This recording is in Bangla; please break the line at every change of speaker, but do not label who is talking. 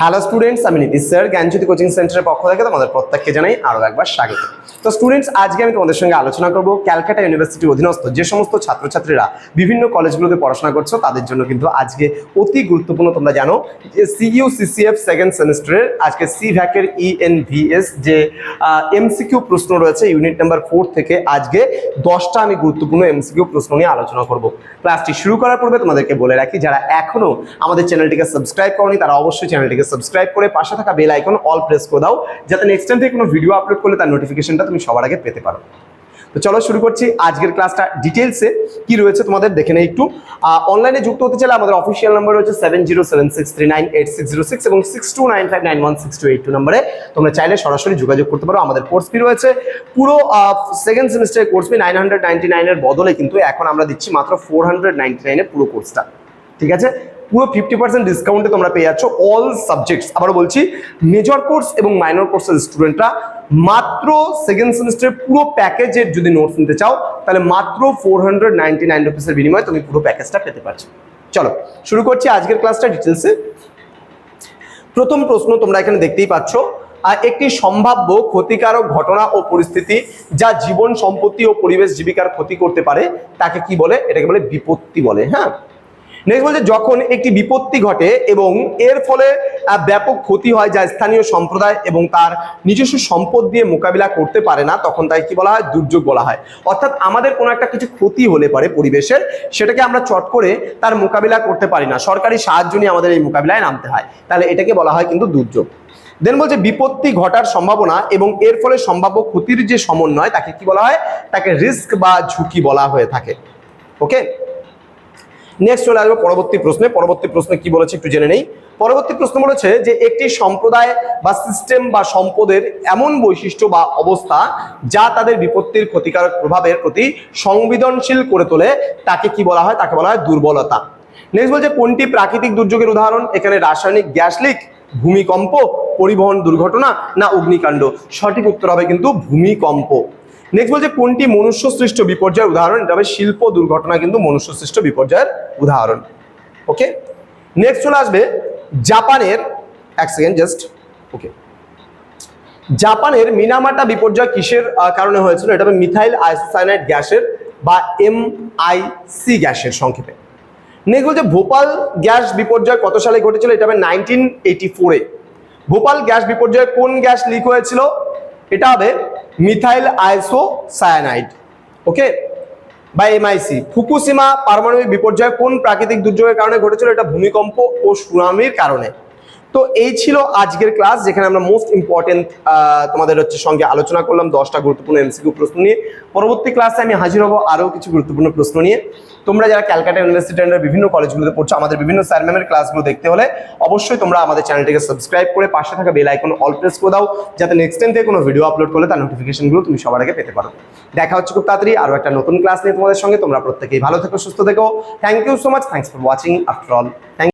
হ্যালো স্টুডেন্টস আমি নীতিশ স্যার, জ্ঞানজ্যোতি কোচিং সেন্টারের পক্ষ থেকে তোমাদের প্রত্যেককে জানাই আরও একবার স্বাগত। তো স্টুডেন্টস আজকে আমি তোমাদের সঙ্গে আলোচনা করব ক্যালকাটা ইউনিভার্সিটির অধীনস্থ যে সমস্ত ছাত্রছাত্রীরা বিভিন্ন কলেজগুলোতে পড়াশোনা করছ, তাদের জন্য কিন্তু আজকে অতি গুরুত্বপূর্ণ তোমরা জানো যে সিইউ সিসিএফ সেকেন্ড সেমিস্টারের আজকে সি ভ্যাকের ইএনভিএস যে এমসিকিউ প্রশ্ন রয়েছে ইউনিট নাম্বার ফোর থেকে আজকে দশটা আমি গুরুত্বপূর্ণ এমসিকিউ প্রশ্ন নিয়ে আলোচনা করব। ক্লাসটি শুরু করার পূর্বে তোমাদেরকে বলে রাখি, যারা এখনও আমাদের চ্যানেলটিকে সাবস্ক্রাইব করনি, তারা অবশ্যই চ্যানেলটিকে সাবস্ক্রাইব করে পাশে থাকা বেল আইকন অল প্রেস করে দাও, যাতে নেক্সট টাইম থেকে কোনো ভিডিও আপলোড করলে তার নোটিফিকেশনটা তুমি সবার আগে পেতে পারো। তো চলো শুরু করছি আজকের ক্লাসটা ডিটেলসে কি রয়েছে তোমাদের? দেখে নেই একটু। অনলাইনে যুক্ত হতে চাইলে আমাদের অফিসিয়াল নাম্বার রয়েছে seven zero seven six three nine eight six zero six এবং six two nine five nine one six two eight two নম্বরে তোমরা চাইলে সরাসরি যোগাযোগ করতে পারো। আমাদের কোর্স ফি রয়েছে। পুরো সেকেন্ড সেমিস্টারের course fee nine hundred ninety নাইনের বদলে কিন্তু এখন আমরা দিচ্ছি মাত্র ফোর হান্ড্রেড নাইনটি নাইনের পুরো কোর্সটা ঠিক আছে? পুরো ফিফটি পার্সেন্ট ডিসকাউন্টে তোমরা পেয়ে যাচ্ছ অল সাবজেক্টস আবার বলছি মেজর কোর্স এবং মাইনর কোর্সের স্টুডেন্টরা মাত্র সেকেন্ড সেমিস্টারের পুরো প্যাকেজের যদি নোটস নিতে চাও, তাহলে মাত্র ফোর হান্ড্রেড নাইনটি নাইন রুপিসের বিনিময়ে তুমি পুরো প্যাকেজটা পেতে পারছ। চলো, শুরু করছি আজকের ক্লাসটা ডিটেলসে প্রথম প্রশ্ন তোমরা এখানে দেখতেই পাচ্ছ একটি সম্ভাব্য ক্ষতিকারক ঘটনা ও পরিস্থিতি যা জীবন সম্পত্তি ও পরিবেশ জীবিকার ক্ষতি করতে পারে, তাকে কি বলে? এটাকে বলে বিপত্তি বলে হ্যাঁ? নেক্সট বলছে, যখন একটি বিপত্তি ঘটে এবং এর ফলে ব্যাপক ক্ষতি হয় যা স্থানীয় সম্প্রদায় এবং তার নিজস্ব সম্পদ দিয়ে মোকাবিলা করতে পারে না, তখন তাই কি বলা হয়? দুর্যোগ বলা হয়। অর্থাৎ আমাদের কোনো একটা কিছু ক্ষতি হলে পারে পরিবেশের, সেটাকে আমরা চট করে তার মোকাবিলা করতে পারি না। সরকারি সাহায্য নিয়ে আমাদের এই মোকাবিলায় নামতে হয়। তাহলে এটাকে বলা হয় কিন্তু দুর্যোগ। দেন বলছে, বিপত্তি ঘটার সম্ভাবনা এবং এর ফলে সম্ভাব্য ক্ষতির যে সমন্বয়, তাকে কি বলা হয়? তাকে রিস্ক বা ঝুঁকি বলা হয়ে থাকে। ওকে নেক্সট চলে আসব পরবর্তী প্রশ্নে। পরবর্তী প্রশ্নে কি বলেছে একটু জেনে নেই। পরবর্তী প্রশ্ন বলেছে যে একটি সম্প্রদায় বা সিস্টেম বা সম্পদের এমন বৈশিষ্ট্য বা অবস্থা যা তাদের বিপত্তির ক্ষতিকারক প্রভাবের প্রতি সংবেদনশীল করে তোলে, তাকে কি বলা হয়? তাকে বলা হয় দুর্বলতা। নেক্সট বলছে, কোনটি প্রাকৃতিক দুর্যোগের উদাহরণ? এখানে রাসায়নিক গ্যাস লিক, ভূমিকম্প, পরিবহন দুর্ঘটনা না অগ্নিকাণ্ড? সঠিক উত্তর হবে কিন্তু ভূমিকম্প। নেক্সট বলছে, কোনটি মনুষ্য সৃষ্ট বিপর্যয়ের উদাহরণ? এটা হবে শিল্প দুর্ঘটনা কিন্তু মনুষ্য সৃষ্ট বিপর্যয়ের উদাহরণ। ওকে নেক্সট চলে আসবে, জাপানের, এক সেকেন্ড জাস্ট ওকে জাপানের মিনামাটা বিপর্যয় কিসের কারণে হয়েছিল? এটা হবে মিথাইল আইসোসায়ানাইড গ্যাসের বা এম আই সি গ্যাসের সংক্ষেপে। নেক্সট বলছে, ভোপাল গ্যাস বিপর্যয় কত সালে ঘটেছিল? এটা হবে নাইনটিন এইটি ফোরে। ভোপাল গ্যাস বিপর্যয়ে কোন গ্যাস লিক হয়েছিল? এটা হবে মিথাইল আইসো সায়ানাইড ওকে বা এমআইসি ফুকুসিমা পারমাণবিক বিপর্যয় কোন প্রাকৃতিক দুর্যোগের কারণে ঘটেছিল? এটা ভূমিকম্প ও সুনামির কারণে। তো এই ছিল আজকের ক্লাস, যেখানে আমরা মোস্ট ইম্পর্টেন্ট তোমাদের হচ্ছে সঙ্গে আলোচনা করলাম দশটা গুরুত্বপূর্ণ এমসিকিউ প্রশ্ন নিয়ে। পরবর্তী ক্লাসে আমি হাজির হব আরও কিছু গুরুত্বপূর্ণ প্রশ্ন নিয়ে। তোমরা যারা ক্যালকাটা ইউনিভার্সিটি বিভিন্ন কলেজগুলোতে পড়ছো, আমাদের বিভিন্ন স্যার ম্যামের ক্লাসগুলো দেখতে হলে অবশ্যই তোমরা আমাদের চ্যানেলটিকে সাবস্ক্রাইব করে পাশে থাকা বেল আইকন অল প্রেস করে দাও, যাতে নেক্সট টাইম থেকে কোনো ভিডিও আপলোড করলে তার নোটিফিকেশনগুলো তুমি সবার আগে পেতে পারো। দেখা হচ্ছে খুব তাড়াতাড়ি আরও একটা নতুন ক্লাস নিয়ে তোমাদের সঙ্গে। তোমরা প্রত্যেকেই ভালো থেকো, সুস্থ থেকো। Thank you so much thanks for watching after all thank